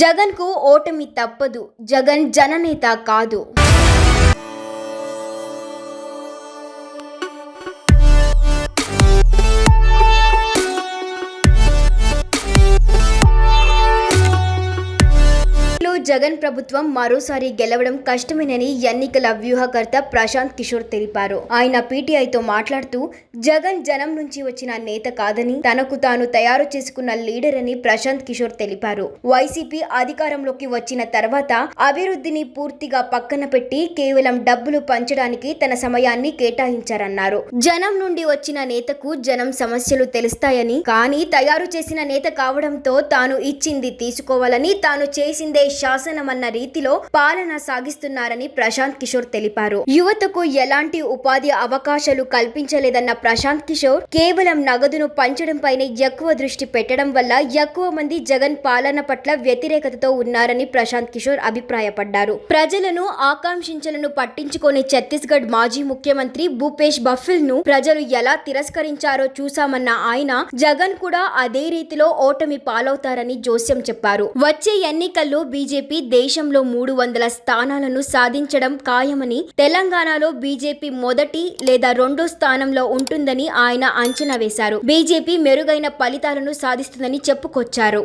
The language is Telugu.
జగన్కు ఓటమి తప్పదు జగన్ జననేత కాదు. జగన్ ప్రభుత్వం మరోసారి గెలవడం కష్టమేనని ఎన్నికల వ్యూహకర్త ప్రశాంత్ కిషోర్ తెలిపారు. ఆయన పీటీఐతో మాట్లాడుతూ జగన్ జనం నుంచి వచ్చిన నేత కాదని తనకు తాను తయారు చేసుకున్న లీడర్ అని ప్రశాంత్ కిషోర్ తెలిపారు. వైసీపీ అధికారంలోకి వచ్చిన తర్వాత అభివృద్ధిని పూర్తిగా పక్కన పెట్టి కేవలం డబ్బులు పంచడానికి తన సమయాన్ని కేటాయించారన్నారు. జనం నుండి వచ్చిన నేతకు జనం సమస్యలు తెలుస్తాయని కానీ తయారు చేసిన నేత కావడంతో తాను ఇచ్చింది తీసుకోవాలని తాను చేసిందే శాసనమన్న రీతిలో పాలన సాగిస్తున్నారని ప్రశాంత్ కిషోర్ తెలిపారు. యువతకు ఎలాంటి ఉపాధి అవకాశాలు కల్పించలేదన్న ప్రశాంత్ కిషోర్ కేవలం నగదును పంచడంపైనే ఎక్కువ దృష్టి పెట్టడం వల్ల ఎక్కువ మంది జగన్ పాలన పట్ల వ్యతిరేకతతో ఉన్నారని ప్రశాంత్ కిషోర్ అభిప్రాయపడ్డారు. ప్రజలను ఆకాంక్షించలను పట్టించుకొని ఛత్తీస్గఢ్ మాజీ ముఖ్యమంత్రి భూపేష్ బఫిల్ను ప్రజలు ఎలా తిరస్కరించారో చూశామన్న ఆయన జగన్ కూడా అదే రీతిలో ఓటమి పాలవుతారని జోస్యం చెప్పారు. వచ్చే ఎన్నికల్లో బీజేపీ దేశంలో మూడు వందల స్థానాలను సాధించడం ఖాయమని తెలంగాణలో బీజేపీ మొదటి లేదా రెండో స్థానంలో ఉంటుందని ఆయన అంచనా వేశారు. బీజేపీ మెరుగైన ఫలితాలను సాధిస్తుందని చెప్పుకొచ్చారు.